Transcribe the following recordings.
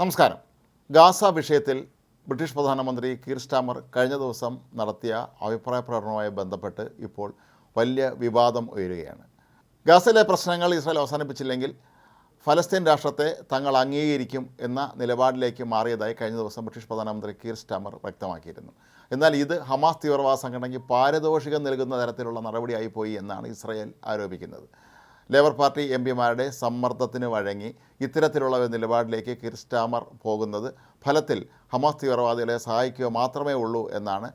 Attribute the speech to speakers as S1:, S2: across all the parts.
S1: നമസ്കാരം. ഗാസ വിഷയത്തിൽ ബ്രിട്ടീഷ് പ്രധാനമന്ത്രി കീർ സ്റ്റാമർ കഴിഞ്ഞ ദിവസം നടത്തിയ അഭിപ്രായ പ്രകടനവുമായി ബന്ധപ്പെട്ട് ഇപ്പോൾ വലിയ വിവാദം ഉയരുകയാണ്. ഗാസയിലെ പ്രശ്നങ്ങൾ ഇസ്രായേൽ അവസാനിപ്പിച്ചില്ലെങ്കിൽ ഫലസ്തീൻ രാഷ്ട്രത്തെ തങ്ങൾ അംഗീകരിക്കും എന്ന നിലപാടിലേക്ക് മാറിയതായി കഴിഞ്ഞ ദിവസം ബ്രിട്ടീഷ് പ്രധാനമന്ത്രി കീർ സ്റ്റാമർ വ്യക്തമാക്കിയിരുന്നു. എന്നാൽ ഇത് ഹമാസ് തീവ്രവാദ സംഘടനയ്ക്ക് പാരിതോഷികം നൽകുന്ന തരത്തിലുള്ള നടപടിയായിപ്പോയി എന്നാണ് ഇസ്രായേൽ ആരോപിക്കുന്നത്. ലേബർ പാർട്ടി എം പിമാരുടെ സമ്മർദ്ദത്തിന് വഴങ്ങി ഇത്തരത്തിലുള്ള ഒരു നിലപാടിലേക്ക് കിർസ്റ്റാമർ പോകുന്നത് ഫലത്തിൽ ഹമാസ് തീവ്രവാദികളെ സഹായിക്കുക മാത്രമേ ഉള്ളൂ എന്നാണ്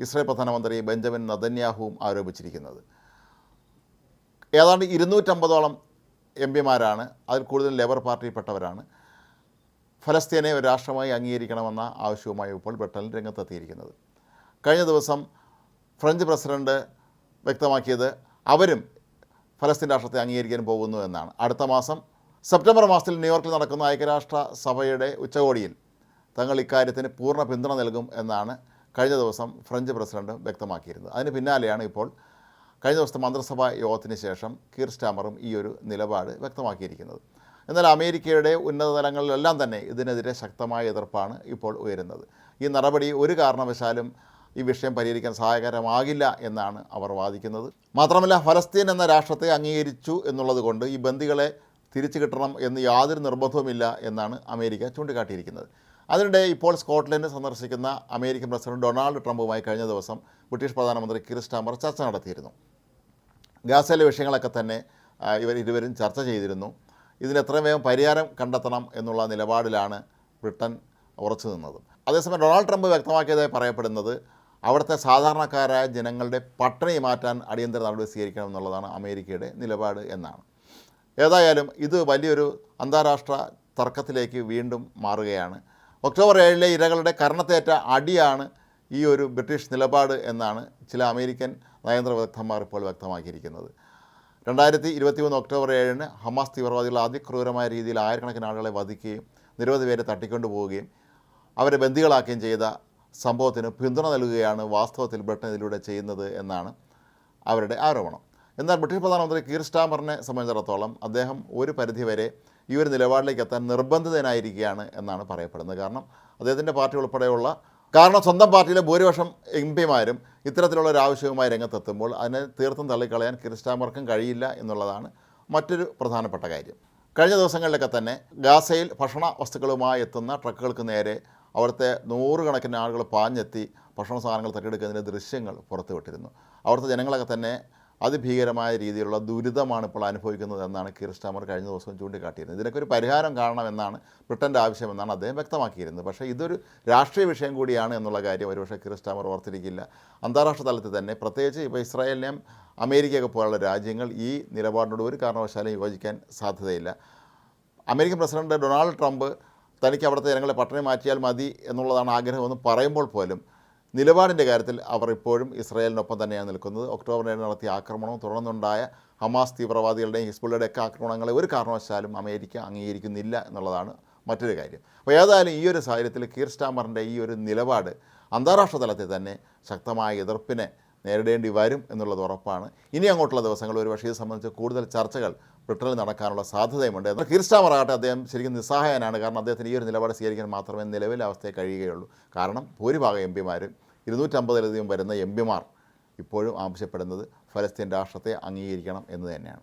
S1: ഇസ്രായേൽ പ്രധാനമന്ത്രി ബെഞ്ചമിൻ നദന്യാഹുവും ആരോപിച്ചിരിക്കുന്നത്. ഏതാണ്ട് ഇരുന്നൂറ്റമ്പതോളം എം പിമാരാണ് അതിൽ കൂടുതൽ ലേബർ പാർട്ടിയിൽപ്പെട്ടവരാണ്. ഫലസ്തീനെ ഒരു രാഷ്ട്രമായി അംഗീകരിക്കണമെന്ന ആവശ്യവുമായി ഇപ്പോൾ ബ്രിട്ടൻ രംഗത്തെത്തിയിരിക്കുന്നത്. കഴിഞ്ഞ ദിവസം ഫ്രഞ്ച് പ്രസിഡന്റ് വ്യക്തമാക്കിയത് അവരും ഫലസ്തീൻ രാഷ്ട്രത്തെ അംഗീകരിക്കാൻ പോകുന്നു എന്നാണ്. അടുത്ത മാസം സെപ്റ്റംബർ മാസത്തിൽ ന്യൂയോർക്കിൽ നടക്കുന്ന ഐക്യരാഷ്ട്ര സഭയുടെ ഉച്ചകോടിയിൽ തങ്ങൾ ഇക്കാര്യത്തിന് പൂർണ പിന്തുണ നൽകും എന്നാണ് കഴിഞ്ഞ ദിവസം ഫ്രഞ്ച് പ്രസിഡന്റ് വ്യക്തമാക്കിയിരുന്നത്. അതിന് പിന്നാലെയാണ് ഇപ്പോൾ കഴിഞ്ഞ ദിവസത്തെ മന്ത്രിസഭാ യോഗത്തിന് ശേഷം കീർ സ്റ്റാമറും ഈ ഒരു നിലപാട് വ്യക്തമാക്കിയിരിക്കുന്നത്. എന്നാൽ അമേരിക്കയുടെ ഉന്നത തലങ്ങളിലെല്ലാം തന്നെ ഇതിനെതിരെ ശക്തമായ എതിർപ്പാണ് ഇപ്പോൾ ഉയരുന്നത്. ഈ നടപടി ഒരു കാരണവശാലും ഈ വിഷയം പരിഹരിക്കാൻ സഹായകരമാകില്ല എന്നാണ് അവർ വാദിക്കുന്നത്. മാത്രമല്ല ഫലസ്തീൻ എന്ന രാഷ്ട്രത്തെ അംഗീകരിച്ചു എന്നുള്ളത് കൊണ്ട് ഈ ബന്ദികളെ തിരിച്ചു കിട്ടണം എന്ന് യാതൊരു നിർബന്ധവുമില്ല എന്നാണ് അമേരിക്ക ചൂണ്ടിക്കാട്ടിയിരിക്കുന്നത്. അതിനിടെ ഇപ്പോൾ സ്കോട്ട്ലൻഡ് സന്ദർശിക്കുന്ന അമേരിക്കൻ പ്രസിഡന്റ് ഡൊണാൾഡ് ട്രംപുമായി കഴിഞ്ഞ ദിവസം ബ്രിട്ടീഷ് പ്രധാനമന്ത്രി കിർ സ്റ്റാമർ ചർച്ച നടത്തിയിരുന്നു. ഗാസയിലെ വിഷയങ്ങളൊക്കെ തന്നെ ഇവർ ഇരുവരും ചർച്ച ചെയ്തിരുന്നു. ഇതിന് എത്രയും വേഗം പരിഹാരം കണ്ടെത്തണം എന്നുള്ള നിലപാടിലാണ് ബ്രിട്ടൻ ഉറച്ചു നിന്നത്. അതേസമയം ഡൊണാൾഡ് ട്രംപ് വ്യക്തമാക്കിയതായി പറയപ്പെടുന്നത് അവിടുത്തെ സാധാരണക്കാരായ ജനങ്ങളുടെ പട്ടിണി മാറ്റാൻ അടിയന്തര നടപടി സ്വീകരിക്കണം എന്നുള്ളതാണ് അമേരിക്കയുടെ നിലപാട് എന്നാണ്. ഏതായാലും ഇത് വലിയൊരു അന്താരാഷ്ട്ര തർക്കത്തിലേക്ക് വീണ്ടും മാറുകയാണ്. ഒക്ടോബർ ഏഴിലെ ഇരകളുടെ കർണത്തേറ്റ അടിയാണ് ഈ ഒരു ബ്രിട്ടീഷ് നിലപാട് എന്നാണ് ചില അമേരിക്കൻ നയതന്ത്ര വിദഗ്ധന്മാർ ഇപ്പോൾ വ്യക്തമാക്കിയിരിക്കുന്നത്. രണ്ടായിരത്തി ഇരുപത്തി മൂന്ന് ഒക്ടോബർ ഏഴിന് ഹമാസ് തീവ്രവാദികൾ അതിക്രൂരമായ രീതിയിൽ ആയിരക്കണക്കിന് ആളുകളെ വധിക്കുകയും നിരവധി പേരെ തട്ടിക്കൊണ്ടു പോവുകയും അവരെ ബന്ദികളാക്കുകയും ചെയ്ത സംഭവത്തിന് പിന്തുണ നൽകുകയാണ് വാസ്തവത്തിൽ ബ്രിട്ടൻ ഇതിലൂടെ ചെയ്യുന്നത് എന്നാണ് അവരുടെ ആരോപണം. എന്നാൽ ബ്രിട്ടീഷ് പ്രധാനമന്ത്രി കീർ സ്റ്റാമറിനെ സംബന്ധിച്ചിടത്തോളം അദ്ദേഹം ഒരു പരിധിവരെ ഈ ഒരു നിലപാടിലേക്ക് എത്താൻ നിർബന്ധിതനായിരിക്കുകയാണ് എന്നാണ് പറയപ്പെടുന്നത്. കാരണം അദ്ദേഹത്തിന്റെ പാർട്ടി ഉൾപ്പെടെയുള്ള കാരണം സ്വന്തം പാർട്ടിയിലെ ഭൂരിപക്ഷം എം പിമാരും ഇത്തരത്തിലുള്ള ഒരു ആവശ്യവുമായി രംഗത്തെത്തുമ്പോൾ അതിനെ തീർത്തും തള്ളിക്കളയാൻ കീർ സ്റ്റാമർക്കും കഴിയില്ല എന്നുള്ളതാണ് മറ്റൊരു പ്രധാനപ്പെട്ട കാര്യം. കഴിഞ്ഞ ദിവസങ്ങളിലൊക്കെ തന്നെ ഗാസയിൽ ഭക്ഷണ വസ്തുക്കളുമായി എത്തുന്ന ട്രക്കുകൾക്ക് നേരെ അവിടുത്തെ നൂറുകണക്കിന് ആളുകൾ പാഞ്ഞെത്തി ഭക്ഷണ സാധനങ്ങൾ തട്ടിയെടുക്കുന്നതിന്റെ ദൃശ്യങ്ങൾ പുറത്തുവിട്ടിരുന്നു. അവിടുത്തെ ജനങ്ങളൊക്കെ തന്നെ അതിഭീകരമായ രീതിയിലുള്ള ദുരിതമാണ് ഇപ്പോൾ അനുഭവിക്കുന്നത് എന്നാണ് കീർ സ്റ്റാമർ കഴിഞ്ഞ ദിവസം ചൂണ്ടിക്കാട്ടിയിരുന്നത്. ഇതിനൊക്കെ ഒരു പരിഹാരം കാണണമെന്നാണ് ബ്രിട്ടന്റെ ആവശ്യമെന്നാണ് അദ്ദേഹം വ്യക്തമാക്കിയിരുന്നത്. പക്ഷേ ഇതൊരു രാഷ്ട്രീയ വിഷയം കൂടിയാണ് എന്നുള്ള കാര്യം ഒരുപക്ഷെ കീർ സ്റ്റാമർ ഓർത്തിരിക്കില്ല. അന്താരാഷ്ട്ര തലത്തിൽ തന്നെ പ്രത്യേകിച്ച് ഇപ്പോൾ ഇസ്രായേലിനെയും അമേരിക്കയൊക്കെ പോലുള്ള രാജ്യങ്ങൾ ഈ നിലപാടിനോട് ഒരു കാരണവശാലും യോജിക്കാൻ സാധ്യതയില്ല. അമേരിക്കൻ പ്രസിഡന്റ് ഡൊണാൾഡ് ട്രംപ് തനിക്ക് അവിടുത്തെ ജനങ്ങളെ പട്ടണി മാറ്റിയാൽ മതി എന്നുള്ളതാണ് ആഗ്രഹമെന്ന് പറയുമ്പോൾ പോലും നിലപാടിന്റെ കാര്യത്തിൽ അവർ ഇപ്പോഴും ഇസ്രായേലിനൊപ്പം തന്നെയാണ് നിൽക്കുന്നത്. ഒക്ടോബർ ഏഴ് നടത്തിയ ആക്രമണവും തുടർന്നുണ്ടായ ഹമാസ് തീവ്രവാദികളുടെയും ഹിസ്ബുള്ളയുടെ ഒക്കെ ആക്രമണങ്ങളെ ഒരു കാരണവശാലും അമേരിക്ക അംഗീകരിക്കുന്നില്ല എന്നുള്ളതാണ് മറ്റൊരു കാര്യം. അപ്പോൾ ഏതായാലും ഈ ഒരു സാഹചര്യത്തിൽ കീർ സ്റ്റാമറിന്റെ ഈ ഒരു നിലപാട് അന്താരാഷ്ട്ര തലത്തിൽ തന്നെ ശക്തമായ എതിർപ്പിനെ നേരിടേണ്ടി വരും എന്നുള്ളത് ഉറപ്പാണ്. ഇനി അങ്ങോട്ടുള്ള ദിവസങ്ങൾ ഒരുപക്ഷേ ഇത് സംബന്ധിച്ച് കൂടുതൽ ചർച്ചകൾ ബ്രിട്ടനിൽ നടക്കാനുള്ള സാധ്യതയുമുണ്ട്. എന്നാൽ കീർ സ്റ്റാമർ ആകട്ടെ അദ്ദേഹം ശരിക്കും നിസ്സഹായനാണ്. കാരണം അദ്ദേഹത്തിന് ഈ ഒരു നിലപാട് സ്വീകരിക്കാൻ മാത്രമേ നിലവിലെ അവസ്ഥയെ കഴിയുകയുള്ളൂ. കാരണം ഭൂരിഭാഗം എം പിമാരും ഇരുന്നൂറ്റമ്പതിലധികം വരുന്ന എം പിമാർ ഇപ്പോഴും ആവശ്യപ്പെടുന്നത് ഫലസ്തീൻ രാഷ്ട്രത്തെ അംഗീകരിക്കണം എന്ന് തന്നെയാണ്.